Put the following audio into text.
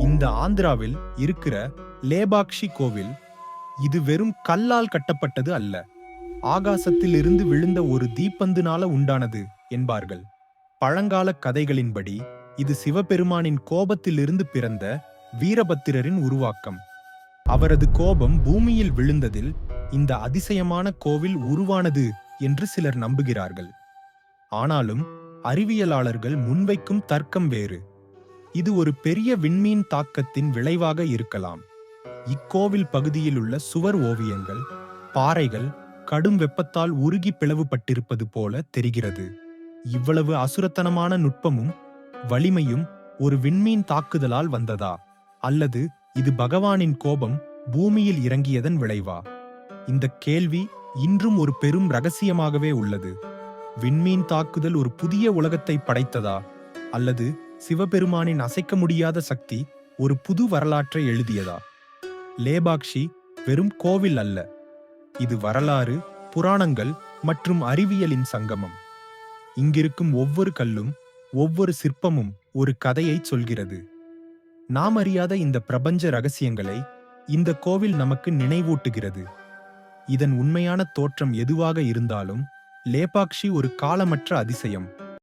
இந்த ஆந்திராவில் இருக்கிற லேபாக்ஷி கோவில் இது வெறும் கல்லால் கட்டப்பட்டது அல்ல. ஆகாசத்தில் இருந்து விழுந்த ஒரு தீப்பந்துனால உண்டானது என்பார்கள். பழங்கால கதைகளின்படி இது சிவபெருமானின் கோபத்திலிருந்து பிறந்த வீரபத்திரரின் உருவாக்கம். அவரது கோபம் பூமியில் விழுந்ததில் இந்த அதிசயமான கோவில் உருவானது என்று சிலர் நம்புகிறார்கள். ஆனாலும் அறிவியலாளர்கள் முன்வைக்கும் தர்க்கம் வேறு. இது ஒரு பெரிய விண்மீன் தாக்கத்தின் விளைவாக இருக்கலாம். இக்கோவில் பகுதியில் உள்ள சுவர் ஓவியங்கள் பாறைகள் கடும் வெப்பத்தால் உருகி பிளவுபட்டிருப்பது போல தெரிகிறது. இவ்வளவு அசுரத்தனமான நுட்பமும் வலிமையும் ஒரு விண்மீன் தாக்குதலால் வந்ததா? அல்லது இது பகவானின் கோபம் பூமியில் இறங்கியதன் விளைவா? இந்த கேள்வி இன்றும் ஒரு பெரும் ரகசியமாகவே உள்ளது. விண்மீன் தாக்குதல் ஒரு புதிய உலகத்தை படைத்ததா? அல்லது சிவபெருமானின் அசைக்க முடியாத சக்தி ஒரு புது வரலாற்றை எழுதியதா? லேபாக்ஷி வெறும் கோவில் அல்ல. இது வரலாறு புராணங்கள் மற்றும் அறிவியலின் சங்கமம். இங்கிருக்கும் ஒவ்வொரு கல்லும் ஒவ்வொரு சிற்பமும் ஒரு கதையை சொல்கிறது. நாம் அறியாத இந்த பிரபஞ்ச ரகசியங்களை இந்த கோவில் நமக்கு நினைவூட்டுகிறது. இதன் உண்மையான தோற்றம் எதுவாக இருந்தாலும் லேபாக்ஷி ஒரு காலமற்ற அதிசயம்.